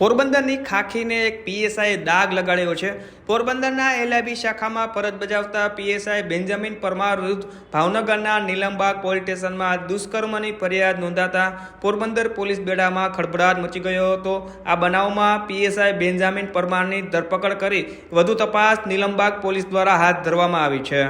પોરબંદરની ખાખીને એક પીએસઆઈએ દાગ લગાડ્યો છે. પોરબંદરના એલઆઈબી શાખામાં ફરજ બજાવતા પીએસઆઈ બેન્જામિન પરમાર વિરુદ્ધ ભાવનગરના નીલમબાગ પોલીસ સ્ટેશનમાં દુષ્કર્મની ફરિયાદ નોંધાતા પોરબંદર પોલીસ બેડામાં ખળભળાટ મચી ગયો હતો. આ બનાવમાં પીએસઆઈ બેન્જામિન પરમારની ધરપકડ કરી વધુ તપાસ નીલમબાગ પોલીસ દ્વારા હાથ ધરવામાં આવી છે.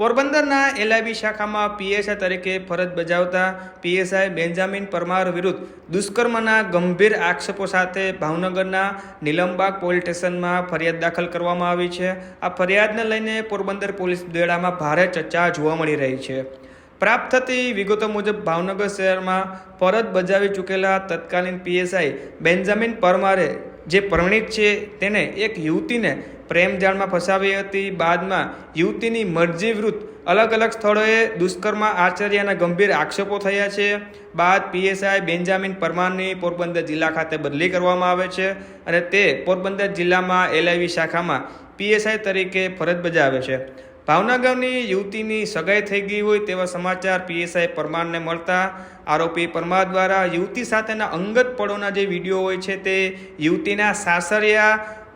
પોરબંદરના એલઆઈબી શાખામાં પીએસઆઈ તરીકે ફરજ બજાવતા પીએસઆઈ બેન્જામિન પરમાર વિરુદ્ધ દુષ્કર્મના ગંભીર આક્ષેપો સાથે ભાવનગરના નીલમબાગ પોલીસ સ્ટેશનમાં ફરિયાદ દાખલ કરવામાં આવી છે. આ ફરિયાદને લઈને પોરબંદર પોલીસ બેડામાં ભારે ચર્ચા જોવા મળી રહી છે. પ્રાપ્ત થતી વિગતો મુજબ ભાવનગર શહેરમાં ફરજ બજાવી ચૂકેલા તત્કાલીન પીએસઆઈ બેન્જામિન પરમારે જે પરણિત છે તેને એક યુવતીને પ્રેમ જાળમાં ફસાવી હતી. બાદમાં યુવતીની મરજી વિરુદ્ધ અલગ અલગ સ્થળોએ દુષ્કર્મ આચર્યાના ગંભીર આક્ષેપો થયા છે. બાદ પીએસઆઈ બેન્જામિન પરમારની પોરબંદર જિલ્લા ખાતે બદલી કરવામાં આવે છે અને તે પોરબંદર જિલ્લામાં એલઆઈવી શાખામાં પીએસઆઈ તરીકે ફરજ બજાવે છે. ભાવનગરની યુવતીની સગાઈ થઈ ગઈ હોય તેવા સમાચાર પીએસઆઈ પરમારને મળતા આરોપી પરમાર દ્વારા યુવતી સાથેના અંગત પળોના જે વીડિયો હોય છે તે યુવતીના સાસરિયા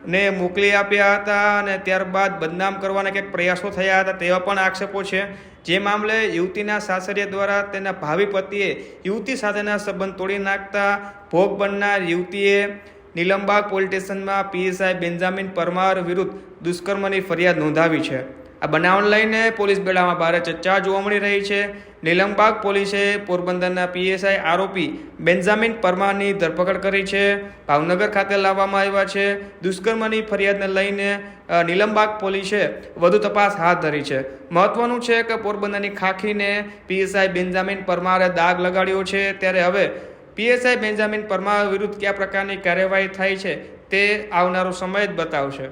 ને મોકલી આપ્યા હતા અને ત્યારબાદ બદનામ કરવાના કંઈક પ્રયાસો થયા હતા તેવા પણ આક્ષેપો છે. જે મામલે યુવતીના સાસરિયા દ્વારા તેના ભાવિ પતિએ યુવતી સાથેના સંબંધ તોડી નાખતા ભોગ બનનાર યુવતીએ નીલમબાગ પોલીસ સ્ટેશનમાં પીએસઆઈ બેન્જામિન પરમાર વિરુદ્ધ દુષ્કર્મની ફરિયાદ નોંધાવી છે. આ બનાવને લઈને પોલીસ બેડામાં ભારે ચર્ચા જોવા મળી રહી છે. નીલમબાગ પોલીસે પોરબંદરના પીએસઆઈ આરોપી બેન્જામિન પરમારની ધરપકડ કરી છે. ભાવનગર ખાતે લાવવામાં આવ્યા છે. દુષ્કર્મની ફરિયાદને લઈને નિલમબાગ પોલીસે વધુ તપાસ હાથ ધરી છે. મહત્વનું છે કે પોરબંદરની ખાખીને પીએસઆઈ બેન્જામિન પરમારે દાગ લગાડ્યો છે. ત્યારે હવે પીએસઆઈ બેન્જામિન પરમાર વિરુદ્ધ કયા પ્રકારની કાર્યવાહી થાય છે તે આવનારો સમય જ બતાવશે.